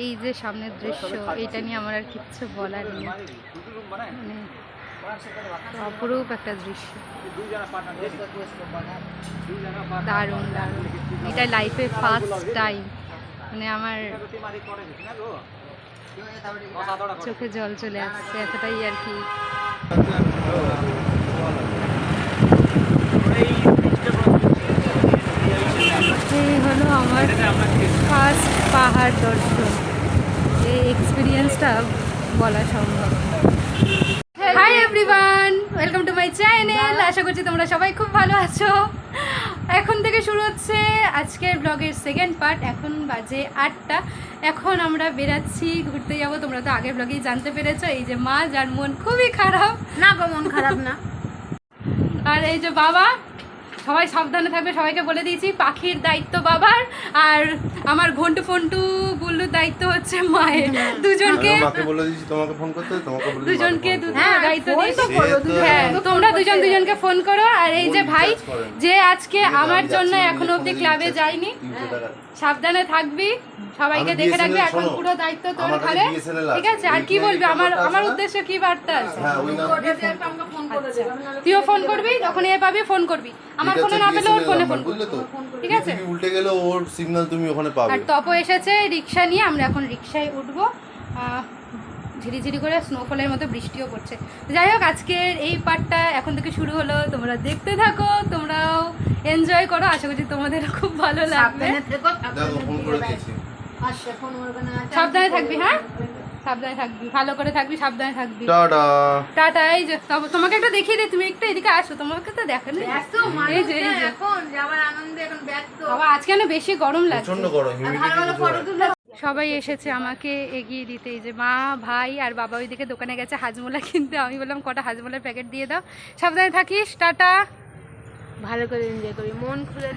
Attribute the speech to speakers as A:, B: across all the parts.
A: এই যে সামনের দৃশ্য এটা নিয়ে আমার আর কিচ্ছু বলার নেই। মানে অপরূপ একটা দৃশ্য। দারুণ দারুণ। এটা লাইফে ফার্স্ট টাইম মানে আমার চোখে জল চলে আসছে এতটাই আর কি এই হলো আমার ফার্স্ট পাহাড় দর্শন। এই এক্সপিরিয়েন্সটা বলা সম্ভব। Hi everyone welcome to my channel আশা করছি তোমরা সবাই খুব ভালো আছো। এখন থেকে শুরু হচ্ছে আজকের ব্লগের সেকেন্ড পার্ট এখন বাজে আটটা। এখন আমরা বেরাচ্ছি ঘুরতে যাব। তোমরা তো আগের ব্লগেই জানতে পেরেছ এই যে মা যার মন খুবই খারাপ।
B: না গো মন খারাপ না।
A: আর এই যে বাবা সবাই সাবধানে থাকবে সবাইকে বলে দিয়েছি পাখির দায়িত্ব বাবার আর আমার ঘন্টু ফন্টু বুল্লুর দায়িত্ব হচ্ছে মায়ের। দুজনকে
C: বলে দিয়েছি তোমাকে ফোন করতে তোমাকে বলে
A: দুজনকে
C: মাকে
A: দু-
C: ফোন করতে।
B: হ্যাঁ,
A: দায়িত্ব দিয়েছি। হ্যাঁ তোমরা দুজন দুজনকে ফোন করো আর এই যে ভাই যে আজকে আমার জন্য
C: এখনও
A: অবধি ক্লাবে যায়নি। সাবধানে থাকবি সবাইকে দেখে রাখবি এখন পুরো দায়িত্ব তোর
C: BSNL
A: ঠিক আছে? আর কি বলবি? আমার আমার? উদ্দেশ্য কি বার্তা আছে?
C: নাম
A: তুইও ফোন করবি? যখন এ পাবি ফোন করবি। আমার ফোনে না পেলে ওর ফোনে ফোন করবি
C: বুঝলে তো।
A: ঠিক আছে?
C: তুমি উল্টে গেলে ওর সিগন্যাল তুমি ওখানে পাবে।
A: আর তপ এসেছে রিক্সা নিয়ে। আমরা এখন রিক্সায় উঠবো। ঝিরিঝিরি করে স্নোফলের মতো বৃষ্টিও পড়ছে। যাই হোক আজকের এই পার্টটা এখন থেকে শুরু হলো। তোমরা দেখতে থাকো তোমরাও এনজয় করো। আশা করছি তোমাদের খুব ভালো লাগবে।
B: আচ্ছা
A: সাবধানে থাকবি হ্যাঁ? সাবধানে থাকবি ভালো করে থাকবি সাবধানে থাকবি।
C: টাটা।
A: টাটা এই যে তোমাকে একটা দেখিয়ে দিই তুমি একটু এদিকে আসো তোমাকে তো দেখো না এই যে, এই
B: না
A: যে।
B: এখন যাবার আনন্দে এখন ব্যস্ত।
A: বাবা আজকে না বেশি গরম লাগছে।
C: প্রচণ্ড গরম হিউমিডিটি
A: সবাই এসেছে আমাকে এগিয়ে দিতে এই যে মা ভাই আর বাবা ওইদিকে দোকানে গেছে হাজমোলা কিনতে। আমি বললাম কটা হাজমোলার প্যাকেট দিয়ে দাও। সাবধানে থাকিস টাটা।
B: ভালো করে এনজয় করি। মন খুলে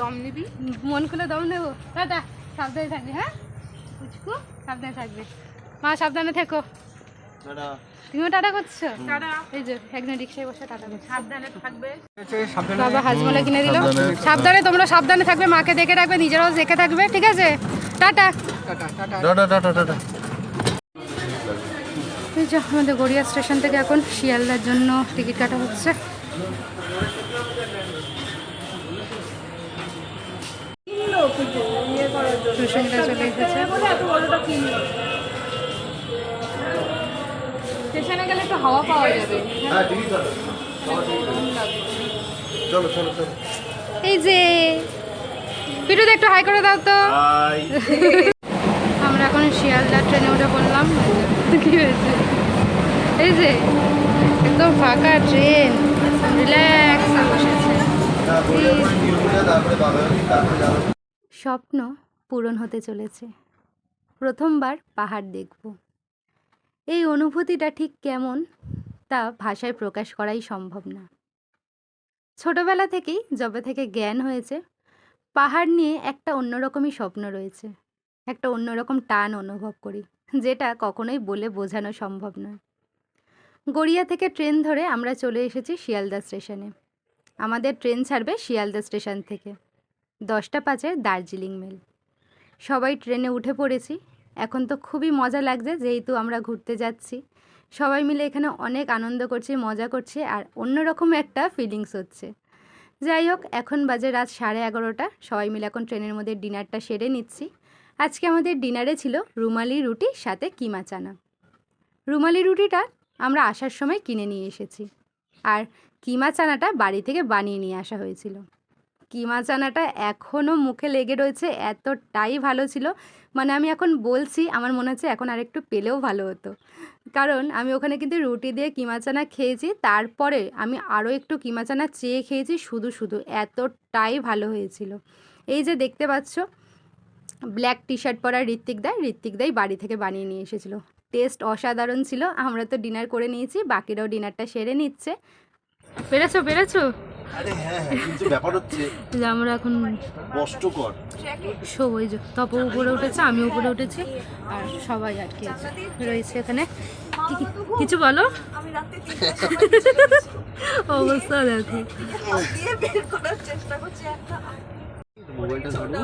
B: দম নিবি।
A: মন খুলে দম নেব। টাটা সাবধানে থাকবি হ্যাঁ? পুচকু সাবধানে থাকবে। মা সাবধানে থেকো। তুমিও টাটা করছ? এই যে একজন রিক্সায় বসে টাটা করছ।
B: থাকবে।
A: বাবা হাজমোলা কিনে দিল। সাবধানে তোমরা সাবধানে থাকবে মাকে দেখে রাখবে নিজেরাও দেখে থাকবে ঠিক আছে? টাটা। এই যে আমাদের গড়িয়া স্টেশন থেকে এখন শিয়ালদার জন্য টিকিট কাটা হচ্ছে। চলে এসেছে। স্টেশনে গেলে একটু হাওয়া পাওয়া যাবে।
C: হ্যাঁ টিকিট কাটো চলো চলো চলো।
A: এই যে একটু হাই করে দাও তো। আমরা এখন শিয়ালদা ট্রেনে উঠে পড়লাম। কি হয়েছে? এই যে একদম ফাঁকা ট্রেন। রিল্যাক্স বসেছে স্বপ্ন পূরণ হতে চলেছে। প্রথমবার পাহাড় দেখব। এই অনুভূতিটা ঠিক কেমন তা ভাষায় প্রকাশ করাই সম্ভব না। ছোটবেলা থেকেই যবে থেকে জ্ঞান হয়েছে, পাহাড় নিয়ে একটা অন্যরকমই স্বপ্ন রয়েছে, একটা অন্যরকম টান অনুভব করি, যেটা কখনোই বলে বোঝানো সম্ভব নয়। গড়িয়া থেকে ট্রেন ধরে আমরা চলে এসেছি শিয়ালদা স্টেশনে। আমাদের ট্রেন ছাড়বে শিয়ালদা স্টেশন থেকে, দশটা পাঁচে দার্জিলিং মেল। সবাই ট্রেনে উঠে পড়েছি এখন তো খুবই মজা লাগছে যেহেতু আমরা ঘুরতে যাচ্ছি। সবাই মিলে এখানে অনেক আনন্দ করছি, মজা করছি আর অন্যরকম একটা ফিলিংস হচ্ছে। যাই হোক, এখন বাজে রাত সাড়ে এগারোটা। সবাই মিলে এখন ট্রেনের মধ্যে ডিনারটা সেরে নিচ্ছি। আজকে আমাদের ডিনারে ছিল রুমালি রুটি, সাথে কিমা চানা। রুমালি রুটিটা আমরা আসার সময় কিনে নিয়ে এসেছি। আর কিমা চানাটা বাড়ি থেকে বানিয়ে নিয়ে আসা হয়েছিল। কিমা চানাটা এখনও মুখে লেগে রয়েছে, এতটাই ভালো ছিল মানে আমি এখন বলছি, আমার মনে হচ্ছে এখন আর একটু পেলেও ভালো হতো। কারণ আমি ওখানে কিন্তু রুটি দিয়ে কিমা চানা খেয়েছি, তারপরে আমি আরও একটু কিমা চানা চেয়ে খেয়েছি শুধু শুধু, এতটাই ভালো হয়েছিল। এই যে দেখতে পাচ্ছ, ব্ল্যাক টি শার্ট পরা ঋত্বিক দা, ঋত্বিক দাই বাড়ি থেকে বানিয়ে নিয়ে এসেছিল। টেস্ট অসাধারণ ছিল, আমরা তো ডিনার করে নিয়েছি, বাকিরাও ডিনারটা সেরে নিচ্ছে। পেরেছ পেরেছ?
C: হ্যাঁ হ্যাঁ
A: যে আমরা এখন
C: কষ্টকর।
A: সব তপ উপরে উঠেছে আমি উপরে উঠেছি আর সবাই আর কি রয়েছে এখানে। কিছু বলো? অবস্থা দেখো।
C: মোবাইলটা ধরো।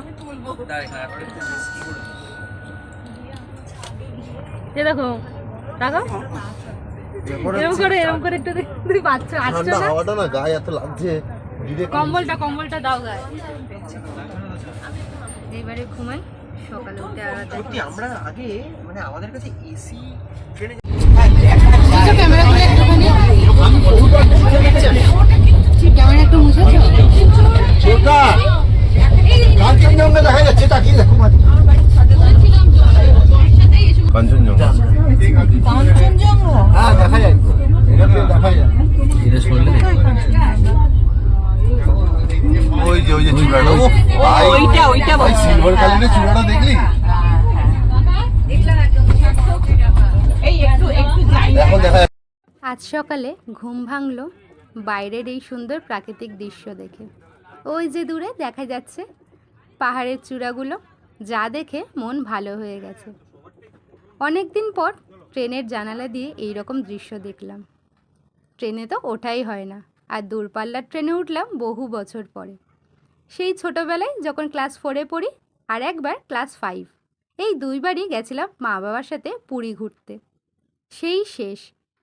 B: দেখো টাকা এরকম করে এরকম করে একটু দেখ- তুমি বাচ্চা আসছো না?
C: হাওয়াটা না গায়ে এত লাগছে।
B: কম্বলটা কম্বলটা দাও গায়ে।
A: এইবারে ঘুমাই সকালে উঠে
D: সত্যি আমরা আগে মানে আমাদের কাছে এসি ট্রেনে
A: ক্যামেরা একটু মুছেছো?
C: ছোটা কাঞ্চনজঙ্ঘা দেখা যাচ্ছে তাকিয়ে দেখো মাঝে। কাঞ্চনজঙ্ঘা। হ্যাঁ দেখা যায়।
A: আজ সকালে ঘুম ভাঙলো বাইরের এই সুন্দর প্রাকৃতিক দৃশ্য দেখে। ওই যে দূরে দেখা যাচ্ছে পাহাড়ের চূড়াগুলো, যা দেখে মন ভালো হয়ে গেছে। অনেক দিন পর ট্রেনের জানালা দিয়ে এই রকম দৃশ্য দেখলাম। ট্রেনে তো ওঠাই হয় না। আর দূরপাল্লার ট্রেনে উঠলাম বহু বছর পরে। সেই ছোটোবেলায় যখন ক্লাস ফোরে পড়ি আর একবার ক্লাস ফাইভ এই দুইবারই গেছিলাম মা বাবার সাথে পুরী ঘুরতে। সেই শেষ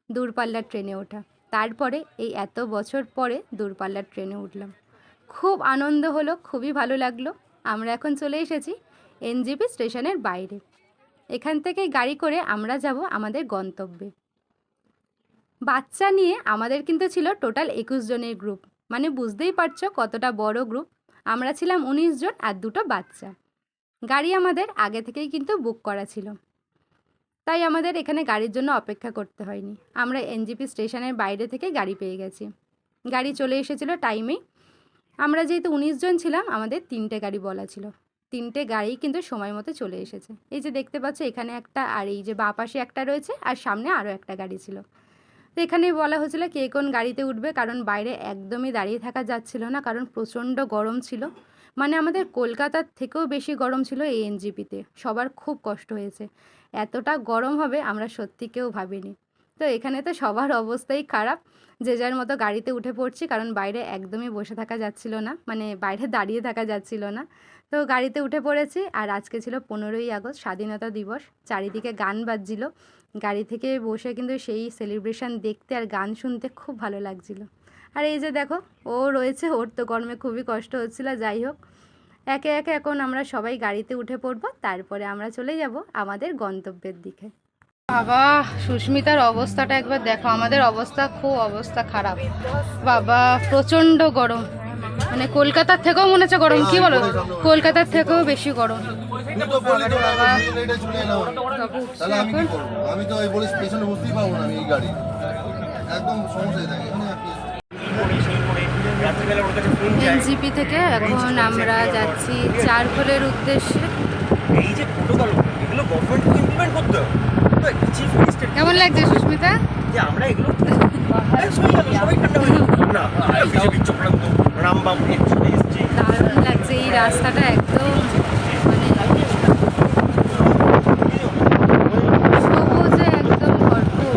A: দূরপাল্লার ট্রেনে ওঠা। তারপরে এই এত বছর পরে দূরপাল্লার ট্রেনে উঠলাম। খুব আনন্দ হলো, খুবই ভালো লাগল। আমরা এখন চলে এসেছি এনজিপি স্টেশনের বাইরে। এখান থেকে গাড়ি করে আমরা যাব আমাদের গন্তব্যে। বাচ্চা নিয়ে আমাদের কিন্তু ছিল টোটাল একুশ জনের গ্রুপ। মানে বুঝতেই পারছ কতটা বড় গ্রুপ। আমরা ছিলাম উনিশ জন আর দুটো বাচ্চা। গাড়ি আমাদের আগে থেকেই কিন্তু বুক করা ছিল। তাই আমাদের এখানে গাড়ির জন্য অপেক্ষা করতে হয়নি। আমরা এনজিপি স্টেশনের বাইরে থেকে গাড়ি পেয়ে গেছি। গাড়ি চলে এসেছিল টাইমেই আমরা যেহেতু উনিশ জন ছিলাম, আমাদের তিনটে গাড়ি বলা ছিল। তিনটে গাড়ি কিন্তু সময় মতো চলে এসেছে। এই যে দেখতে পাচ্ছ, এখানে একটা আর এই যে বাঁ পাশে একটা রয়েছে আর সামনে আরও একটা গাড়ি ছিল। তো এখানেই বলা হয়েছিল কে কোন গাড়িতে উঠবে, কারণ বাইরে একদমই দাঁড়িয়ে থাকা যাচ্ছিল না, কারণ প্রচণ্ড গরম ছিল। মানে আমাদের কলকাতার থেকেও বেশি গরম ছিল এই এনজিপিতে। সবার খুব কষ্ট হয়েছে। এতটা গরম হবে আমরা সত্যি কেউ ভাবিনি। তো এখানে তো সবার অবস্থাই খারাপ। যে যার মতো গাড়িতে উঠে পড়ছি, কারণ বাইরে একদমই বসে থাকা যাচ্ছিল না। মানে বাইরে দাঁড়িয়ে থাকা যাচ্ছিল না। তো গাড়িতে উঠে পড়েছি আর আজকে ছিল পনেরোই আগস্ট, স্বাধীনতা দিবস। চারিদিকে গান বাজছিল। গাড়ি থেকে বসে কিন্তু সেই সেলিব্রেশন দেখতে আর গান শুনতে খুব ভালো লাগছিল। আর এই যে দেখো, ও রয়েছে, ওর তো কর্মে খুবই কষ্ট হচ্ছিল, যাই হোক। একে একে এখন আমরা সবাই গাড়িতে উঠে পড়ব, তারপরে আমরা চলে যাব আমাদের গন্তব্যের দিকে। বাবা, সুস্মিতার অবস্থাটা একবার দেখো। আমাদের অবস্থা খুব অবস্থা খারাপ। বাবা, প্রচণ্ড গরম। মানে কলকাতার থেকেও মনে হচ্ছে গরম। কি বলো? কলকাতার থেকেও বেশি গরম।
C: আমি তো এই বসতেই পারব না এই গাড়ি। একদম সমস্যা থাকে।
A: এনজিপি থেকে এখন আমরা যাচ্ছি চারকোলের উদ্দেশ্যে।
D: এই যে প্রোটোকল এগুলো গভর্নমেন্টকে ইমপ্লিমেন্ট করতে হবে?
A: কেমন লাগছে সুস্মিতা?
D: যে আমরা এগুলো সবাই ঠান্ডা হয়ে না রামবাম এসছে।
A: দারুণ এই রাস্তাটা একদম মানে সবুজে একদম ভরপুর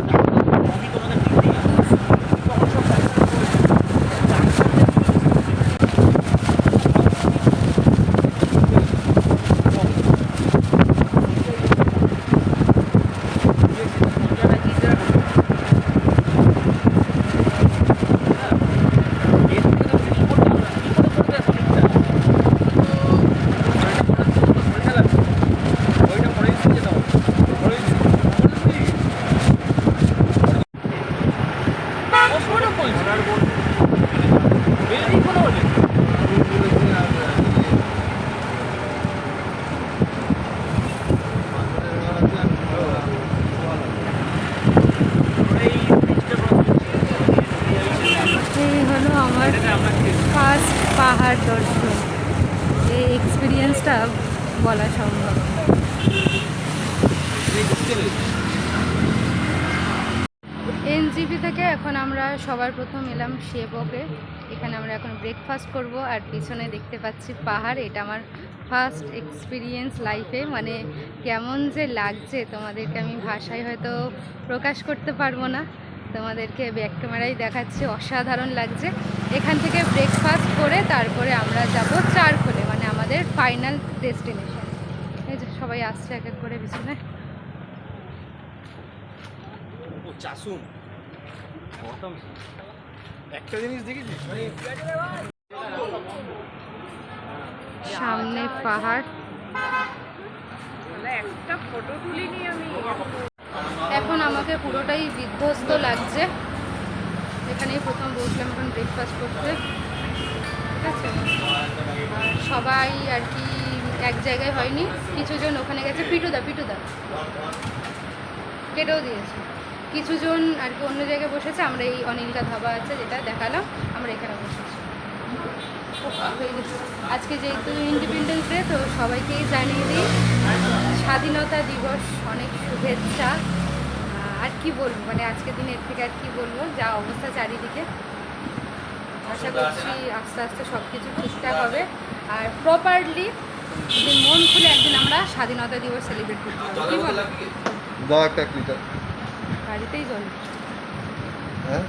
A: এই হলো আমার ফার্স্ট পাহাড় দর্শন। এই এক্সপিরিয়েন্সটা বলা সম্ভব। এনজিপি থেকে এখন আমরা সবার প্রথম এলাম শেবকে এখানে আমরা এখন ব্রেকফাস্ট করব আর পিছনে দেখতে পাচ্ছি পাহাড়। এটা আমার ফার্স্ট এক্সপিরিয়েন্স লাইফে মানে কেমন যে লাগছে, তোমাদেরকে আমি ভাষায় হয়তো প্রকাশ করতে পারব না। তোমাদেরকে ব্যাক ক্যামেরাই দেখাচ্ছি অসাধারণ লাগছে। এখান থেকে ব্রেকফাস্ট করে তারপরে আমরা যাব চারখোলে মানে আমাদের ফাইনাল ডেস্টিনেশন এই যে সবাই আসছে এক এক করে পিছনে।
D: ও চাসুম একটা জিনিস দেখেছিস?
A: সামনে পাহাড়। এখন আমাকে পুরোটাই বিধ্বস্ত লাগছে। এখানেই প্রথম বসলাম এখন ব্রেকফাস্ট করতে। ঠিক আছে? সবাই আর কি এক জায়গায় হয়নি। কিছুজন ওখানে গেছে। পিটুদা পিটুদা। কেটেও দিয়েছে। কিছুজন আর কি অন্য জায়গায় বসেছে। আমরা এই অনিলকা ধাবা আছে যেটা দেখালাম। আমরা এখানে বসেছি। আজকে যেহেতু ইন্ডিপেন্ডেন্স ডে তো সবাইকেই জানিয়ে দিই, স্বাধীনতা দিবস অনেক শুভেচ্ছা। আর কি বলব? মানে আজকের দিনের থেকে আর কি বলব? যা অবস্থা চারিদিকে। আশা করছি আস্তে আস্তে সব কিছু ঠিকঠাক হবে। আর প্রপারলি যদি মন খুলে একদিন আমরা স্বাধীনতা দিবস সেলিব্রেট করতে পারব কি বলো?
C: দাও একটা এক লিটার।
A: বাড়িতেই জল।
C: হ্যাঁ?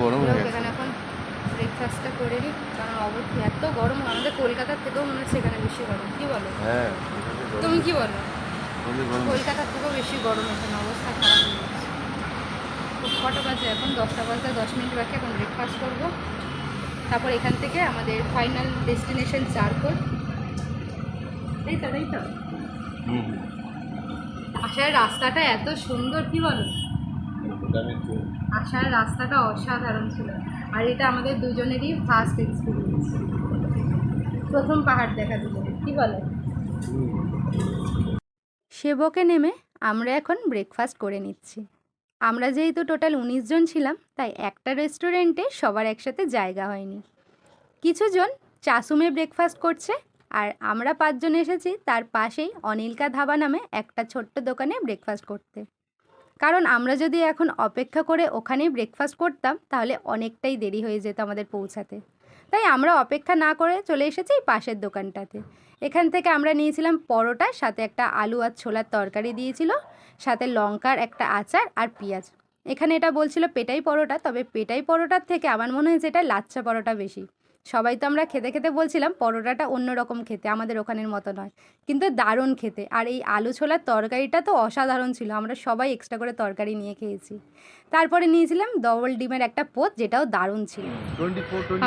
C: গরম হয়ে গেছে।
A: এখন ব্রেকফাস্টটা করে নিই। কারণ অবশ্যই এত গরম আমাদের কলকাতার থেকেও মনে হচ্ছে এখানে বেশি গরম। কি বলো?
C: হ্যাঁ
A: তুমি কি বলো? কলকাতার থেকেও বেশি গরম এখানে অবস্থা খারাপ হয়ে খুব কটা বাজে এখন? দশটা বাজতে দশ মিনিট বাকি এখন ব্রেকফাস্ট করব। তারপর এখান থেকে আমাদের ফাইনাল ডেস্টিনেশন চারকোল। তাই তো তাই তো। আসার রাস্তাটা এত সুন্দর কি বলো? আসার রাস্তাটা অসাধারণ ছিল। আর এটা আমাদের দুজনেরই ফার্স্ট এক্সপিরিয়েন্স প্রথম পাহাড় দেখা দুজনে কি বলো? সেবকে নেমে আমরা এখন ব্রেকফাস্ট করে নিচ্ছি। আমরা যেহেতু টোটাল উনিশ জন ছিলাম, তাই একটা রেস্টুরেন্টে সবার একসাথে জায়গা হয়নি। কিছুজন চাসুমে ব্রেকফাস্ট করছে আর আমরা পাঁচজন এসেছি তার পাশেই অনিলকা ধাবা নামে একটা ছোট্ট দোকানে ব্রেকফাস্ট করতে। কারণ আমরা যদি এখন অপেক্ষা করে ওখানেই ব্রেকফাস্ট করতাম, তাহলে অনেকটাই দেরি হয়ে যেত আমাদের পৌঁছাতে। তাই আমরা অপেক্ষা না করে চলে এসেছি পাশের দোকানটাতে। এখান থেকে আমরা নিয়েছিলাম পরোটা সাথে একটা আলু আর ছোলার তরকারি দিয়েছিল সাথে লঙ্কার একটা আচার আর পেঁয়াজ। এখানে এটা বলছিল পেটাই পরোটা তবে পেটাই পরোটার থেকে আমার মনে হয়েছে এটা লাচ্চা পরোটা বেশি। সবাই তো আমরা খেতে খেতে বলছিলাম পরোটাটা অন্যরকম খেতে আমাদের ওখানের মতো নয় কিন্তু দারুণ খেতে। আর এই আলু ছোলার তরকারিটা তো অসাধারণ ছিল আমরা সবাই এক্সট্রা করে তরকারি নিয়ে খেয়েছি। তারপরে নিয়েছিলাম ডবল ডিমের একটা পোত যেটাও দারুণ ছিল।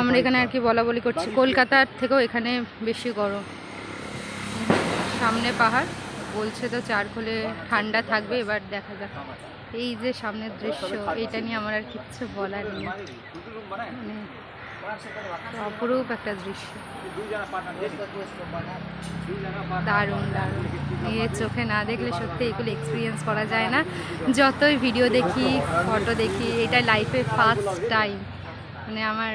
A: আমরা এখানে আর কি বলা বলি করছি কলকাতার থেকেও এখানে বেশি গরম। সামনে পাহাড়। বলছে তো চারকোলে ঠান্ডা থাকবে, এবার দেখা যাক। এই যে সামনের দৃশ্য, এটা নিয়ে আমার আর কিচ্ছু বলার নেই। মানে অপরূপ একটা দৃশ্য। দারুণ দারুণ। এ চোখে না দেখলে সত্যি এগুলো এক্সপিরিয়েন্স করা যায় না। যতই ভিডিও দেখি ফটো দেখি, এটা লাইফে ফার্স্ট টাইম মানে আমার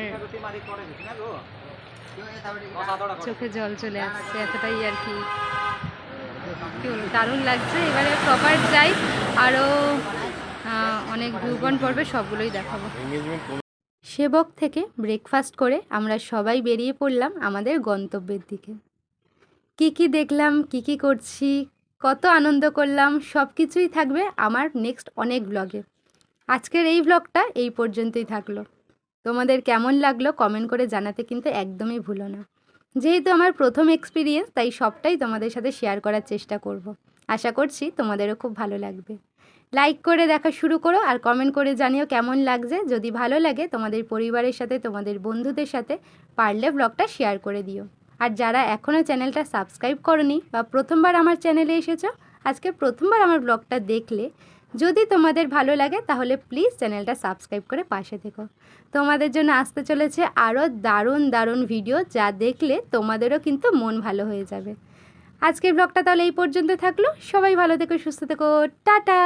A: চোখে জল চলে আসছে এতটাই আর কি। কী বলব দারুণ লাগছে। এবারে প্রপার যাই। আরও অনেক ভূগণ পর্বে সবগুলোই দেখাবো। সেবক থেকে ব্রেকফাস্ট করে আমরা সবাই বেরিয়ে পড়লাম আমাদের গন্তব্যের দিকে। কি কি দেখলাম কি কি করছি কত আনন্দ করলাম সব কিছুই থাকবে আমার নেক্সট অনেক ব্লগে আজকের এই ব্লগটা এই পর্যন্তই থাকল। তোমাদের কেমন লাগল কমেন্ট করে জানাতে কিন্তু একদমই ভুলো না। যেহেতু আমার প্রথম এক্সপিরিয়েন্স তাই সবটাই তোমাদের সাথে শেয়ার করার চেষ্টা করব। আশা করছি তোমাদেরও খুব ভালো লাগবে। লাইক করে দেখা শুরু করো আর কমেন্ট করে জানিও কেমন লাগছে। যদি ভালো লাগে তোমাদের পরিবারের সাথে, তোমাদের বন্ধুদের সাথে, পারলে ব্লগটা শেয়ার করে দিও। আর যারা এখনও চ্যানেলটা সাবস্ক্রাইব করনি বা প্রথমবার আমার চ্যানেলে এসেছ, আজকে প্রথমবার আমার ব্লগটা দেখলে যদি তোমাদের ভালো লাগে, তাহলে প্লিজ চ্যানেলটা সাবস্ক্রাইব করে পাশে থেকো। তোমাদের জন্য আসতে চলেছে আরও দারুণ দারুণ ভিডিও যা দেখলে তোমাদেরও কিন্তু মন ভালো হয়ে যাবে। আজকের ব্লগটা তাহলে এই পর্যন্ত থাকল। সবাই ভালো থেকো, সুস্থ থেকো। টাটা!